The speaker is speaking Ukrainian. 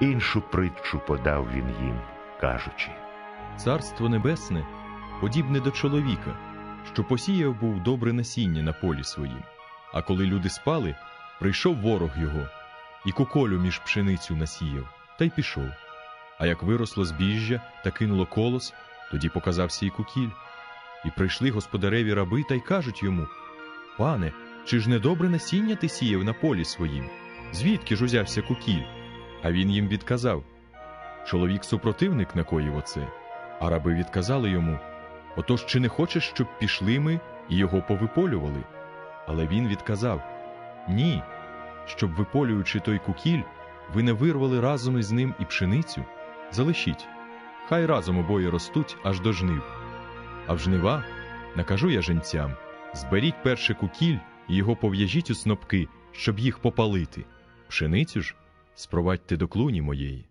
Іншу притчу подав він їм, кажучи. Царство небесне подібне до чоловіка, що посіяв був добре насіння на полі своїм. А коли люди спали, прийшов ворог його, і куколю між пшеницю насіяв, та й пішов. А як виросло збіжжя та кинуло колос, тоді показався і кукіль. І прийшли господареві раби та й кажуть йому: Пане, чи ж не добре насіння ти сіяв на полі своїм? Звідки ж узявся кукіль? А він їм відказав: Чоловік супротивник накоїв оце. А раби відказали йому: Отож, чи не хочеш, щоб пішли ми і його повиполювали? Але він відказав: Ні, щоб виполюючи той кукіль, ви не вирвали разом із ним і пшеницю. Залишіть, хай разом обоє ростуть аж до жнив. А в жнива накажу я женцям: зберіть перше кукіль і його пов'яжіть у снопки, щоб їх попалити. Пшеницю ж спровадьте до клуні моєї.